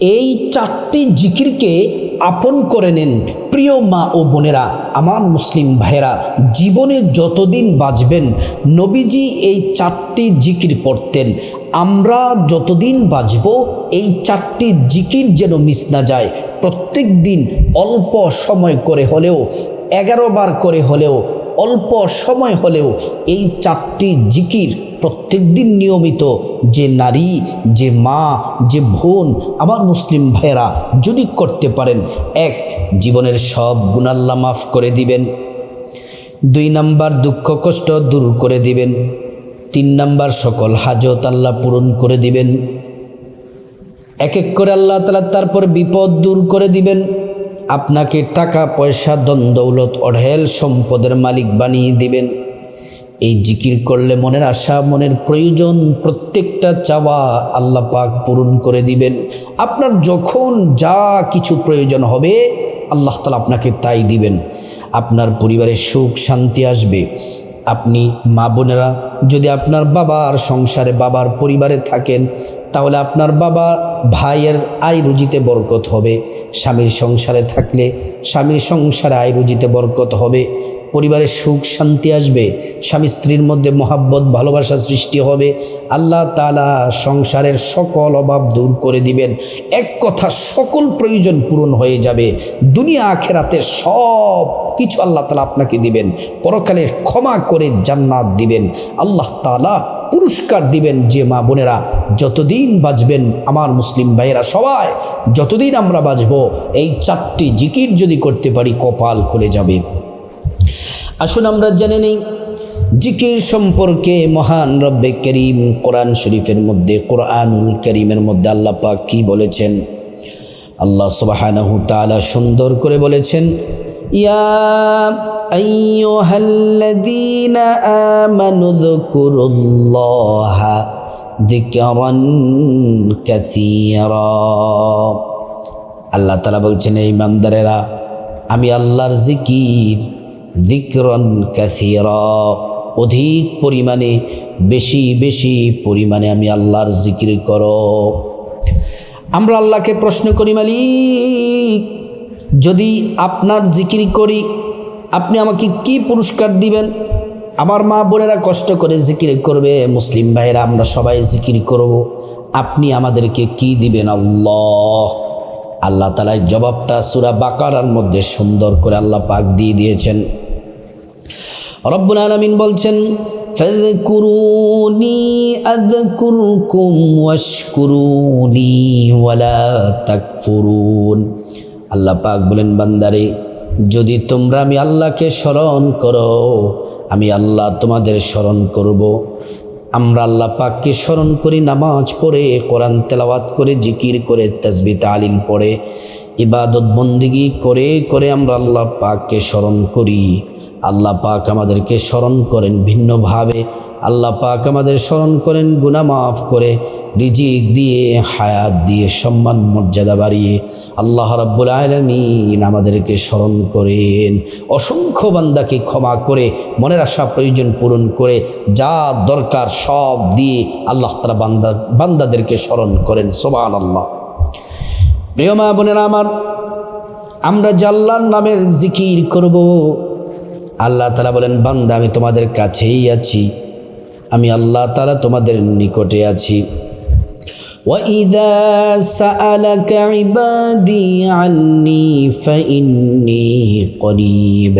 এই চারটি জিকিরকে আপন করে নেন প্রিয় মা ও বোনেরা, আমার মুসলিম ভাইয়েরা, জীবনে যতদিন বাঁচবেন, নবীজি এই চারটি জিকির পড়তেন। আমরা যতদিন বাঁচব, এই চারটি জিকির যেন মিস না যায়। প্রত্যেক দিন অল্প সময় করে হলেও, এগারো বার করে হলেও, অল্প সময় হলেও এই চারটি জিকির প্রত্যেক দিন নিয়মিত যে নারী, যে মা, যে বোন, আমার মুসলিম ভাইয়েরা যদি করতে পারেন, এক, জীবনের সব গুণাল্লা মাফ করে দিবেন। দুই নাম্বার, দুঃখ, কষ্ট দূর করে দিবেন। তিন নাম্বার, সকল হাজত আল্লাহ পূরণ করে দিবেন। এক এক করে আল্লাহ তালা তারপর বিপদ দূর করে দিবেন। আপনাকে টাকা, পয়সা দ্বন্দ্বৌলত অঢেল সম্পদের মালিক বানিয়ে দিবেন। এই জিকির করলে মনের আশা, মনের প্রয়োজন প্রত্যেকটা চাওয়া আল্লাহ পাক পূরণ করে দিবেন। আপনার যখন যা কিছু প্রয়োজন হবে, আল্লাহ তালা আপনাকে তাই দিবেন। আপনার পরিবারে সুখ, শান্তি আসবে। আপনি মা বোনেরা, যদি আপনার বাবার সংসারে বাবার পরিবারে থাকেন, তাহলে আপনার বাবা ভাইয়ের আয় রুজিতে বরকত হবে। স্বামীর সংসারে থাকলে স্বামীর সংসারে আয় রুজিতে বরকত হবে। পরিবারে সুখ, শান্তি আসবে। স্বামী স্ত্রীর মধ্যে মহাব্বত, ভালোবাসা সৃষ্টি হবে। আল্লাহ তালা সংসারের সকল অভাব দূর করে দিবেন। এক কথা, সকল প্রয়োজন পূরণ হয়ে যাবে। দুনিয়া, আখেরাতে সব কিছু আল্লাহ তালা আপনাকে দিবেন। পরকালে ক্ষমা করে জান্নাত দিবেন। আল্লাহ তালা পুরস্কার দিবেন যে মা বোনেরা, যতদিন বাঁচবেন আমার মুসলিম ভাইয়েরা সবাই, যতদিন আমরা বাঁচব, এই চারটি জিকির যদি করতে পারি, কপাল খুলে যাবে। আসুন আমরা জেনে নেই, জিকির সম্পর্কে মহান রব্বে করিম কোরআন শরীফের মধ্যে, কোরআনুল করিমের মধ্যে আল্লাহ পাক কি বলেছেন? আল্লাহ তাআলা সুন্দর করে বলেছেন, ইয়া আল্লাহ তাআলা বলছেন এই ইমানদারেরা আমি আল্লাহর জিকির দিকরন ক্যাথিরা অধিক পরিমাণে, বেশি বেশি পরিমাণে আমি আল্লাহর জিকির কর। আমরা আল্লাহকে প্রশ্ন করি, মালিক, যদি আপনার জিকির করি, আপনি আমাকে কি পুরস্কার দিবেন? আমার মা বোনেরা কষ্ট করে জিকির করবে। মুসলিম ভাইয়েরা, আমরা সবাই জিকির করব। আপনি আমাদেরকে কি দিবেন আল্লাহ? আল্লাহ তালায় জবাবটা সুরা বাকারার মধ্যে সুন্দর করে আল্লাহ পাক দিয়ে দিয়েছেন রব্বুল আলমিন বলছেন فاذكروني أذكركم واشكروني ولا تكفرون আল্লাহ পাক বলেন বান্দারে যদি তোমরা আমি আল্লাহকে স্মরণ করো আমি আল্লাহ তোমাদের স্মরণ করব। আমরা আল্লাহ পাককে স্মরণ করি, নামাজ পড়ে, কোরআন তেলাওয়াত করে, জিকির করে, তসবি, তালিল পড়ে, ইবাদত, বন্দিগি করে করে আমরা আল্লাহ পাককে স্মরণ করি। আল্লাহ পাক আমাদেরকে স্মরণ করেন ভিন্নভাবে। আল্লাহ পাক আমাদের স্মরণ করেন গুনা মাফ করে, রিজিক দিয়ে, হায়াত দিয়ে, সম্মান, মর্যাদা বাড়িয়ে আল্লাহ রাব্বুল আলমিন আমাদেরকে স্মরণ করেন। অসংখ্য বান্দাকে ক্ষমা করে, মনের আশা প্রয়োজন পূরণ করে, যা দরকার সব দিয়ে আল্লাহ তালা বান্দা, বান্দাদেরকে স্মরণ করেন সোবান আল্লাহ প্রিয় মা বোনেরা আমার, আমরা জাল্লার নামের জিকির করব, আল্লাহ তালা বলেন, বান্দা, আমি তোমাদের কাছেই আছি। আমি আল্লাহ তালা তোমাদের নিকটে আছি وإذا سألك عبادي عني فإني قريب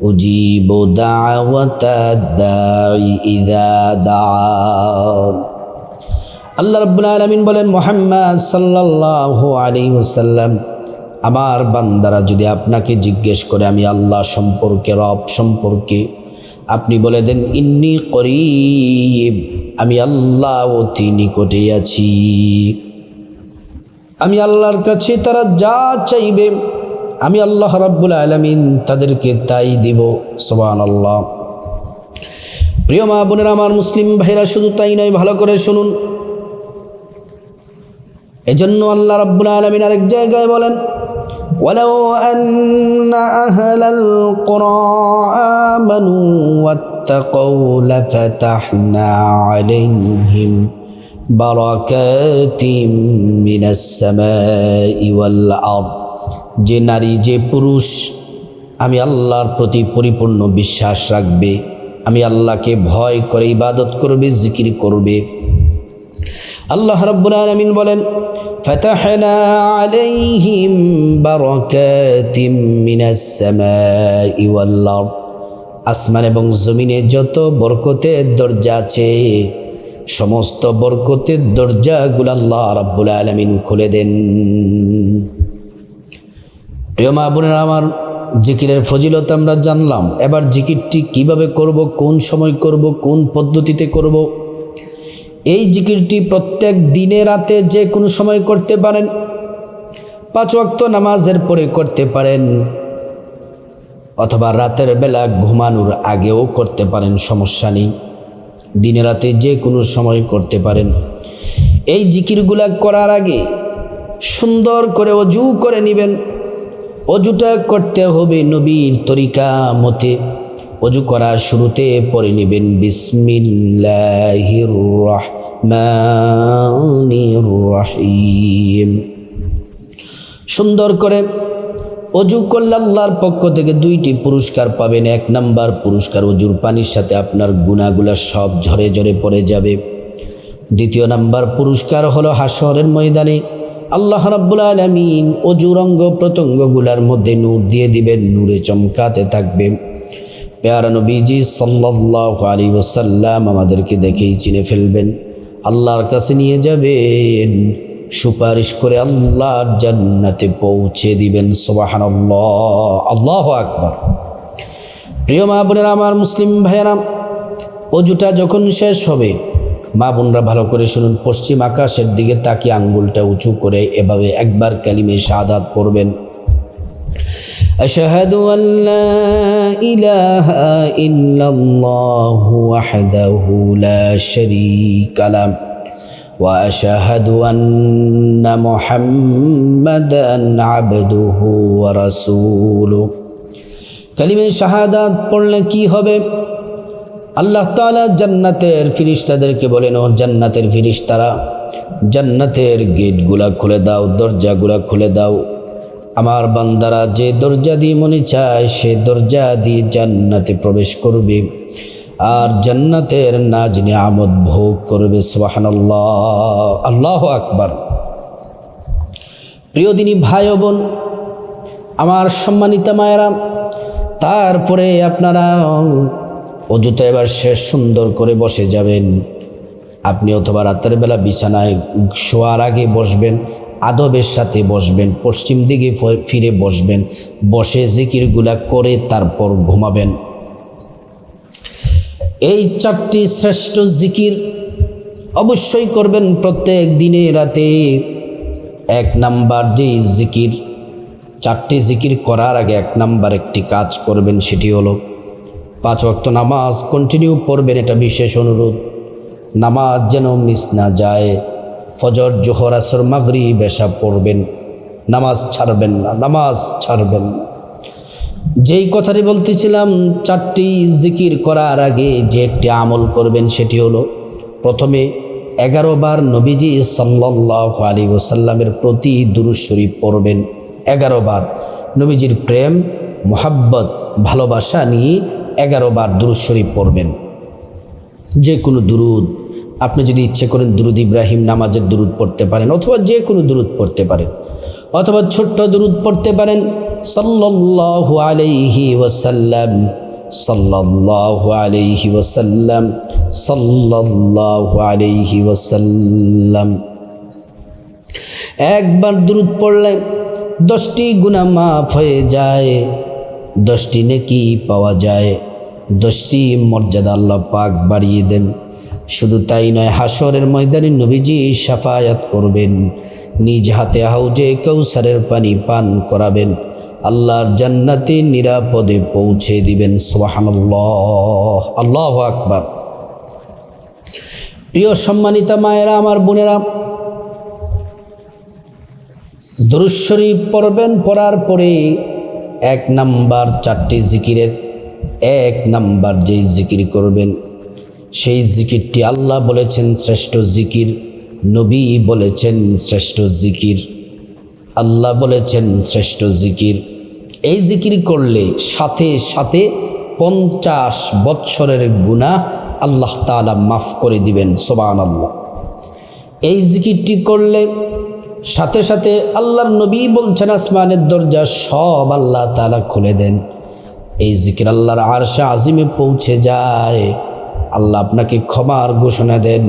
أجيب دعوة الداعي إذا دعان আল্লাহ রব্বুল আলমিন বলেন মোহাম্মদ সাল্লাহ আলী ওসাল্লাম আমার বান্দারা যদি আপনাকে জিজ্ঞেস করে আমি আল্লাহ সম্পর্কে রব সম্পর্কে আপনি বলে দেন, ইন্নি করিব, আমি আল্লাহ অতি নিকটে আছি। আমি আল্লাহর কাছে তারা যা চাইবে, আমি আল্লাহ রাব্বুল আলমিন তাদেরকে তাই দিব। সোবান আল্লাহ প্রিয় মা বোনেরা, আমার মুসলিম ভাইরা, শুধু তাই নয়, ভালো করে শুনুন। এজন্য আল্লাহ রাব্বুল আলমিন আরেক জায়গায় বলেন ولو أن أهل القرى آمنوا واتقوا لفتحنا عليهم بركات من السماء والأرض যে নারী যে পুরুষ আমি আল্লাহর প্রতি পরিপূর্ণ বিশ্বাস রাখবে আমি আল্লাহকে ভয় করে ইবাদত করবে জিকির করবে আল্লাহ রাব্বুল আলামিন বলেন আসমান এবং জমিনে যত বরকতের দরজা আছে, সমস্ত বরকতের দরজাগুলো আল্লাহ রাব্বুল আলামিন খুলে দেন। প্রিয় মা বোনেরা, আমার জিকিরের ফজিলত আমরা জানলাম। এবার জিকিরটি কীভাবে করব, কোন সময় করব, কোন পদ্ধতিতে করব? এই জিকিরটি প্রত্যেক দিনে রাতে যে কোনো সময় করতে পারেন। পাঁচ ওয়াক্ত নামাজের পরে করতে পারেন। অথবা রাতের বেলা ঘুমানোর আগেও করতে পারেন, সমস্যা নেই। দিনে রাতে যে কোনো সময় করতে পারেন। এই জিকিরগুলা করার আগে সুন্দর করে অজু করে নেবেন। অজুটা করতে হবে নবীর তরিকা মতে। অজু করার শুরুতে পরে নেবেন, বিসমিল্লাহির সুন্দর করে অজু করলে আল্লাহর পক্ষ থেকে দুইটি পুরস্কার পাবেন। এক নাম্বার পুরস্কার অজুর পানির সাথে আপনার গুণাগুলা সব ঝরে ঝরে পড়ে যাবে। দ্বিতীয় নাম্বার পুরস্কার হলো হাসরের ময়দানে। আল্লাহ রাব্বুল আলামিন অজুর অঙ্গ প্রত্যঙ্গগুলার মধ্যে নূর দিয়ে দিবেন, নূরে চমকাতে থাকবে। পেয়ারা নবীজি সাল্লাহ আলী ওসাল্লাম আমাদেরকে দেখেই চিনে ফেলবেন। আল্লাহর কাছে নিয়ে যাবেন। সুপারিশ করে আল্লাহর জান্নাতে পৌঁছে দিবেন। সোবাহান আল্লাহ আকবর। প্রিয় মা বোনেরা, আমার মুসলিম ভাইয়েরা, অজুটা যখন শেষ হবে, মা বোনরা ভালো করে শুনুন, পশ্চিম আকাশের দিকে তাকিয়ে আঙ্গুলটা উঁচু করে এভাবে একবার কালিমে শাহাদ পড়বেন। আশহাদু আল্লাহ إله إلا الله وحده لا شريك له وأشهد أن محمدا عبده ورسوله কালিমে শাহাদাত পড়লে কি হবে আল্লাহ তাআলা জান্নাতের ফিরিস্তাদেরকে বলেন ও জান্নাতের ফিরিস্তারা জান্নাতের গেটগুলা খুলে দাও দরজাগুলা খুলে দাও আমার বান্দারা যে দরজা দিয়ে মনে চায়, সে দরজা দিয়ে জান্নাতে প্রবেশ করবে। আর জান্নাতের নাজ নিয়ামত ভোগ করবে, সুবহানাল্লাহ। আল্লাহ আকবার। প্রিয় দিনী ভাই বোন, আমার সম্মানিতা মায়েরা, তারপরে আপনারা অযুত এবার শেষ সুন্দর করে বসে যাবেন। আপনি অথবা রাতের বেলা বিছানায় শোয়ার আগে বসবেন। আদবের সাথে বসবেন, পশ্চিম দিকে ফিরে বসবেন, বসে জিকিরগুলা করে তারপর ঘুমাবেন। এই চারটি শ্রেষ্ঠ জিকির অবশ্যই করবেন প্রত্যেক দিনে রাতে। এক নাম্বার যে জিকির, চারটি জিকির করার আগে এক নাম্বার একটি কাজ করবেন সেটি হলো পাঁচ ওয়াক্ত নামাজ কন্টিনিউ পড়বেন, এটা বিশেষ অনুরোধ। নামাজ যেন মিস না যায়। ফজর, জোহর, আসর মাগরি বেশা পড়বেন। নামাজ ছাড়বেন না, নামাজ ছাড়বেন যেই কথাটি বলতেছিলাম, চারটি জিকির করার আগে যে একটি আমল করবেন সেটি হলো, প্রথমে এগারো বার নবীজি সাল্লাহ আলী ওসাল্লামের প্রতি দুরুদ শরীফ পড়বেন। এগারো বার নবীজির প্রেম, মোহাব্বত, ভালোবাসা নিয়ে এগারো বার দুরুদ শরীফ পড়বেন। যে কোনো দুরুদ আপনি যদি ইচ্ছে করেন দুরুদ ইব্রাহিম নামাজের দুরুদ পড়তে পারেন অথবা যে কোনো দুরুদ পড়তে পারেন। অথবা ছোট্ট দুরুদ পড়তে পারেন। সাল্লাল্লাহু আলাইহি ওয়াসাল্লাম, সাল্লাল্লাহু আলাইহি ওয়াসাল্লাম, সাল্লাল্লাহু আলাইহি ওয়াসাল্লাম। একবার দুরুদ পড়লে দশটি গুণা মাফ হয়ে যায়, দশটি নেকি পাওয়া যায়, দশটি মর্যাদা আল্লাহ পাক বাড়িয়ে দেন। শুধু তাই নয় হাসরের ময়দানে নবীজি সাফায়াত করবেন। নিজ হাতে হাউজে কৌসারের পানি পান করাবেন। আল্লাহর জান্নাতে নিরাপদে পৌঁছে দিবেন সোহানুল্লাহ আল্লাহ আকবার। প্রিয় সম্মানিতা মায়েরা, আমার বোনেরা দরুদ শরীফ পড়বেন, পড়ার পরে এক নাম্বার চারটি জিকিরের, এক নাম্বার যেই জিকির করবেন সেই জিকিরটি আল্লাহ বলেছেন শ্রেষ্ঠ জিকির, নবী বলেছেন শ্রেষ্ঠ জিকির, আল্লাহ বলেছেন শ্রেষ্ঠ জিকির। এই জিকির করলে সাথে সাথে পঞ্চাশ বৎসরের গুণা আল্লাহ তাআলা মাফ করে দিবেন সোবান আল্লাহ এই জিকিরটি করলে সাথে সাথে আল্লাহর নবী বলছেন, আসমানের দরজা সব আল্লাহ তাআলা খুলে দেন। এই জিকির আল্লাহর আরশা আজিমে পৌঁছে যায়। আল্লাহ আপনাকে ক্ষমার ঘোষণা দেন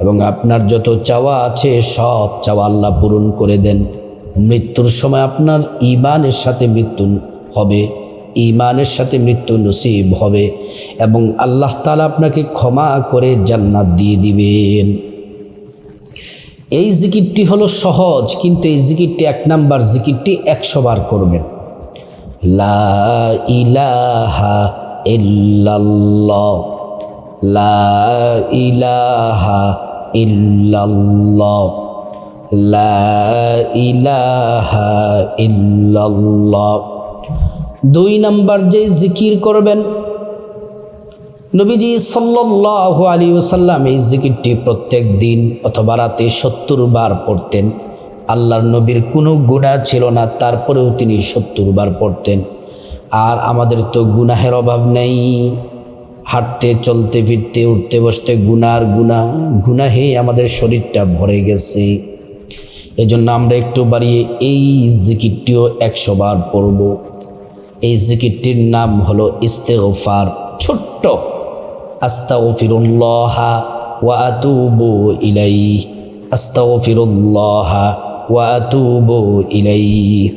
এবং আপনার যত চাওয়া আছে সব চাওয়া আল্লাহ পূরণ করে দেন। মৃত্যুর সময় আপনার ইমানের সাথে মৃত্যু হবে ইমানের সাথে মৃত্যু নসিব হবে এবং আল্লাহ তালা আপনাকে ক্ষমা করে জান্নাত দিয়ে দিবেন। এই জিকিরটি হলো সহজ, কিন্তু এই জিকিরটি এক নাম্বার জিকিরটি একশো বার করবেন। লা ইলাহা ইল্লাল্লাহ। লা ইলাহা লা ইলাহা দুই নাম্বার যে জিকির করবেন, নবীজি সাল্লাল্লাহু আলী ওসাল্লাম এই জিকিরটি প্রত্যেক দিন অথবা রাতে সত্তর বার পড়তেন। আল্লাহর নবীর কোনো গুণা ছিল না, তারপরেও তিনি সত্তর বার পড়তেন। আর আমাদের তো গুনাহের অভাব নেই। হাঁটতে, চলতে, ফিরতে, উঠতে, বসতে, গুনার গুণা গুনাহে আমাদের শরীরটা ভরে গেছে। এজন্য আমরা একটু বাড়িয়ে এই জিকিরটিও একশো বার পড়ব। এই জিকিরটির নাম হলো ইস্তেগফার, ছোট্ট, আস্তাগফিরুল্লাহ ওয়া আতুবু ইলাইহি, আস্তাগফিরুল্লাহ ওয়া আতুবু ইলাইহি।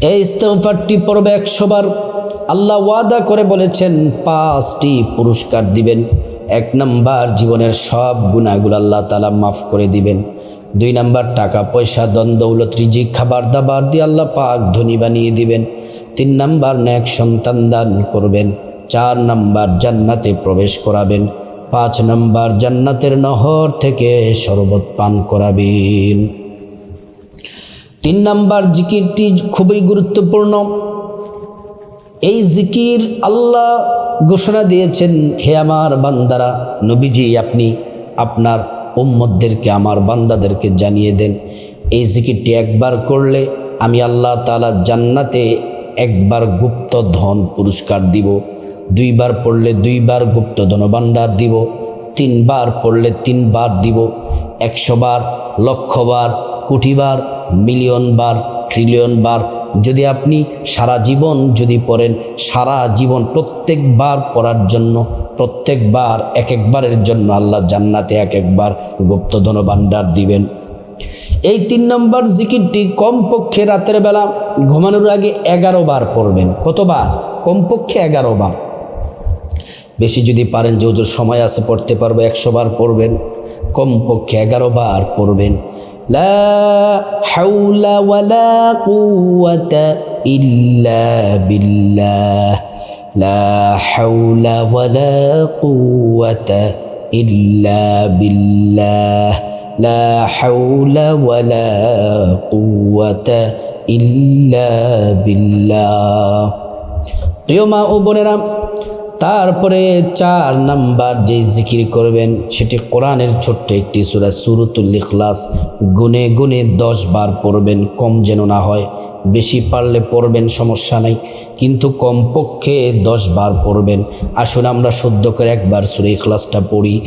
এই ইস্তেগফারটি পড়বে একশো বার। আল্লাহ ওয়াদা করে বলেছেন, পাঁচটি পুরস্কার দিবেন। এক নাম্বার জীবনের সব গুণাগুলো আল্লাহ তালা মাফ করে দিবেন। দুই নাম্বার টাকা, পয়সা দন দৌলত, রিজিক, খাবার দাবার দিয়ে আল্লাহ পাক ধনী বানিয়ে দিবেন। তিন নাম্বার ন্যাক সন্তান দান করবেন। চার নাম্বার জান্নাতে প্রবেশ করাবেন। পাঁচ নাম্বার জান্নাতের নহর থেকে শরবত পান করাবেন। তিন নাম্বার জিকিরটি খুবই গুরুত্বপূর্ণ। এই জিকির আল্লাহ ঘোষণা দিয়েছেন, হে আমার বান্দারা, নবীজি, আপনি আপনার উম্মদদেরকে আমার বান্দাদেরকে জানিয়ে দেন। এই জিকিরটি একবার করলে আমি আল্লাহ তালা জান্নাতে একবার গুপ্ত ধন পুরস্কার দিব, দুইবার পড়লে দুইবার গুপ্ত ধন ভাণ্ডার দিব, তিনবার পড়লে তিনবার দিব, একশো বার লক্ষবার কোটিবার মিলিয়ন বার, ট্রিলিয়ন বার যদি আপনি সারা জীবন যদি পড়েন, সারা জীবন প্রত্যেকবার পড়ার জন্য, প্রত্যেকবার এক একবারের জন্য আল্লাহ জান্নাতে এক একবার গুপ্তধন ভাণ্ডার দিবেন। এই তিন নম্বর জিকিরটি কমপক্ষে রাতের বেলা ঘুমানোর আগে এগারো বার পড়বেন। কতবার? কমপক্ষে এগারো বার। বেশি যদি পারেন যে ওজোর সময় আছে, পড়তে পারব, একশো বার পড়বেন। কমপক্ষে এগারো বার পড়বেন। লা হাউলা ওয়ালা কুওয়াতা ইল্লা বিল্লাহ। লা হাউলা ওয়ালা কুওয়াতা ইল্লা বিল্লাহ। লা হাউলা ওয়ালা কুওয়াতা ইল্লা বিল্লাহ। প্রিয় মা ও বোনেরা তারপরে চার নাম্বার যে জিকির করবেন, সেটি কোরআনের ছোট্ট একটি সুরা সুরতুল ইখলাস। গুনে গুনে দশ বার পড়বেন, কম যেন না হয়। বেশি পারলে পড়বেন, সমস্যা নাই। কিন্তু কমপক্ষে দশ বার পড়বেন। আসুন আমরা শুদ্ধ করে একবার সুরে ইখলাসটা পড়ি।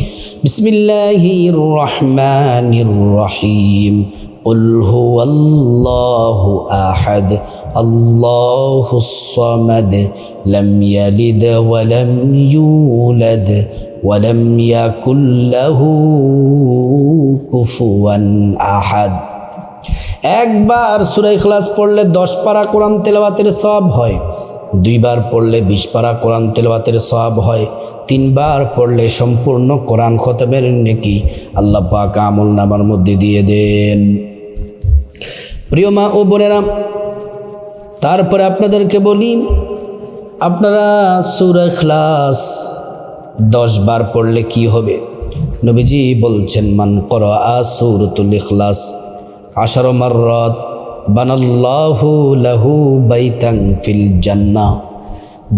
বিসমিল্লাহির রহমানির রহিম। قل هو الله أحد الله الصمد لم يلد ولم يولد ولم يكن له كفوا أحد একবার সুরাই ক্লাস পড়লে দশ পারা কোরআন তেলাওয়াতের সব হয় দুইবার পড়লে বিশ পারা কোরআন তেলাওয়াতের সব হয় তিনবার পড়লে সম্পূর্ণ কোরআন খতমের নেকি আল্লাহ পাক আমল নামার মধ্যে দিয়ে দেন প্রিয় মা ও বোনেরা, তারপরে আপনাদেরকে বলি, আপনারা সুরা খ্লাস দশ বার পড়লে কি হবে? নবীজি বলছেন, মান কর আসুরতুল ইখলাস আশার মাররত বানাল্লাহু লাহু বাইতাং ফিল জান্নাহ।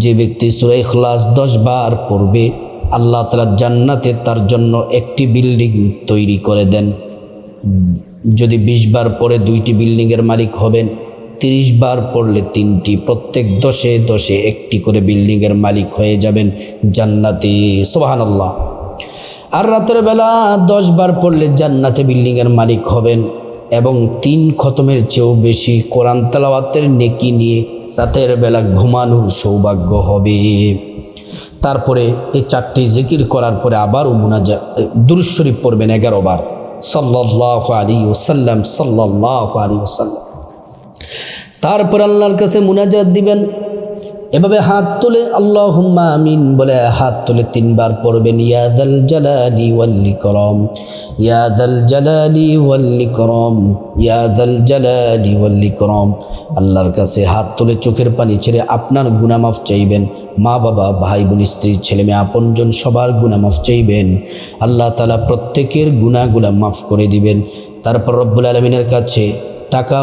যে ব্যক্তি সুরা ইখলাস দশ বার পড়বে, আল্লাহ তালা জান্নাতে তার জন্য একটি বিল্ডিং তৈরি করে দেন। যদি বিশ বার পরে দুইটি বিল্ডিংয়ের মালিক হবেন, তিরিশ বার পড়লে তিনটি, প্রত্যেক দশে দশে একটি করে বিল্ডিংয়ের মালিক হয়ে যাবেন জান্নাতি সোহান আল্লাহ আর রাতের বেলা দশ বার পড়লে জান্নাতে বিল্ডিংয়ের মালিক হবেন এবং তিন খতমের চেয়েও বেশি কোরআন তালাওয়াতের নেকি নিয়ে রাতের বেলা ঘুমানোর সৌভাগ্য হবে। তারপরে এই চারটি জিকির করার পরে আবার আবারও মুনাজা দুরুশরীফ পড়বেন এগারো বার। সাল্লাহ আলী ওসাল্লাম সাল্লাহ আলী ওসাল্লাম তারপর আল্লাহর কাছে মুনাজাত দিবেন। এভাবে হাত তুলে আল্লাহ আমিন বলে হাত তুলে তিনবার পড়বেন ইয়াদাল জালালি ওয়াল্লি করম ইয়াদাল জালালি ওয়াল্লি করম ইয়াদাল জালালি ওয়াল্লি করম আল্লাহর কাছে হাত তুলে চোখের পানি ছেড়ে আপনার গুনামাফ চাইবেন, মা বাবা, ভাই বোন, স্ত্রী, ছেলে মেয়ে, আপনজন সবার গুনামাফ চাইবেন। আল্লাহ তালা প্রত্যেকের গুণাগুলা মাফ করে দিবেন। তারপর রব্বুল আলমিনের কাছে টাকা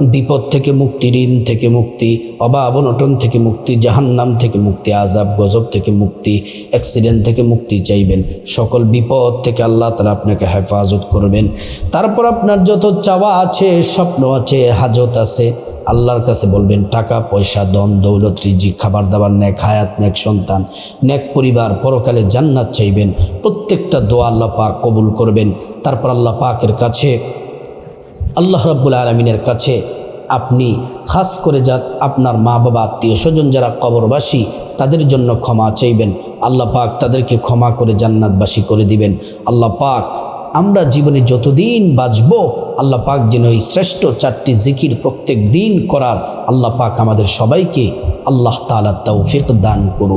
বিপদ থেকে মুক্তি, ঋণ থেকে মুক্তি অভাব অনটন থেকে মুক্তি, জাহান্নাম থেকে মুক্তি আজাব গজব থেকে মুক্তি অ্যাক্সিডেন্ট থেকে মুক্তি চাইবেন। সকল বিপদ থেকে আল্লাহ তালা আপনাকে হেফাজত করবেন। তারপর আপনার যত চাওয়া আছে, স্বপ্ন আছে, হাজত আছে, আল্লাহর কাছে বলবেন, টাকা, পয়সা দন দৌলত রিজি খাবার দাবার ন্যাক হায়াত ন্যাক সন্তান ন্যাক পরিবার, পরকালে জান্নাত চাইবেন। প্রত্যেকটা দোয়া আল্লাহ পাক কবুল করবেন। তারপর আল্লাহ পাকের কাছে আল্লাহ রাব্বুল আলমিনের কাছে আপনি খাস করে যা আপনার মা বাবা আত্মীয় স্বজন যারা কবরবাসী, তাদের জন্য ক্ষমা চাইবেন। আল্লাহ পাক তাদেরকে ক্ষমা করে জান্নাতবাসী করে দিবেন। আল্লাহ পাক আমরা জীবনে যতদিন বাঁচব, আল্লাহ পাক যেন এই শ্রেষ্ঠ চারটি জিকির প্রত্যেক দিন করার আল্লাহ পাক আমাদের সবাইকে আল্লাহ তালা তৌফিক দান করুন